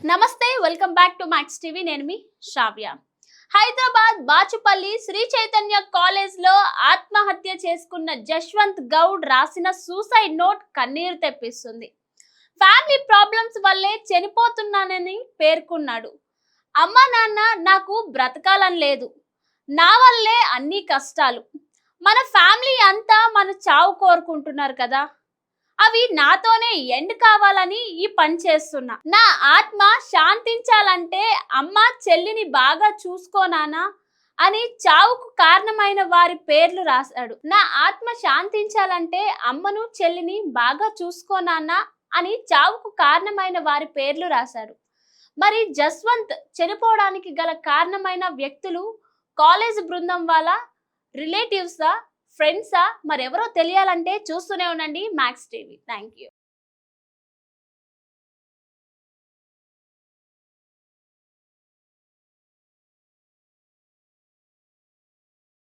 నమస్తే welcome back to Max TV. నేను మీ శ్రావ్య. హైదరాబాద్ బాచుపల్లి శ్రీ చైతన్య కాలేజ్లో ఆత్మహత్య చేసుకున్న జశ్వంత్ గౌడ్ రాసిన సూసైడ్ నోట్ కన్నీరు తెప్పిస్తుంది. ఫ్యామిలీ ప్రాబ్లమ్స్ వల్లే చనిపోతున్నానని పేర్కొన్నాడు. అమ్మ నాన్న నాకు బ్రతకాలని లేదు. నా వల్లే అన్ని కష్టాలు. మన ఫ్యామిలీ అంతా మన చావు కోరుకుంటున్నారు కదా. అవి నాతోనే ఎండ్ కావాలని ఈ పని చేస్తున్నా. నా ఆత్మ శాంతించాలంటే అమ్మ చెల్లిని బాగా చూసుకోనానా అని చావుకు కారణమైన వారి పేర్లు రాశాడు. నా ఆత్మ శాంతించాలంటే అమ్మను చెల్లిని బాగా చూసుకోనానా అని చావుకు కారణమైన వారి పేర్లు రాశాడు. మరి జస్వంత్ చనిపోవడానికి గల కారణమైన వ్యక్తులు కాలేజ్ బృందం వాళ్ళ రిలేటివ్సా? ఫ్రెండ్సా మరెవరో తెలియాలంటే చూస్తూనే ఉండండి మ్యాక్స్ టీవీ థ్యాంక్ యూ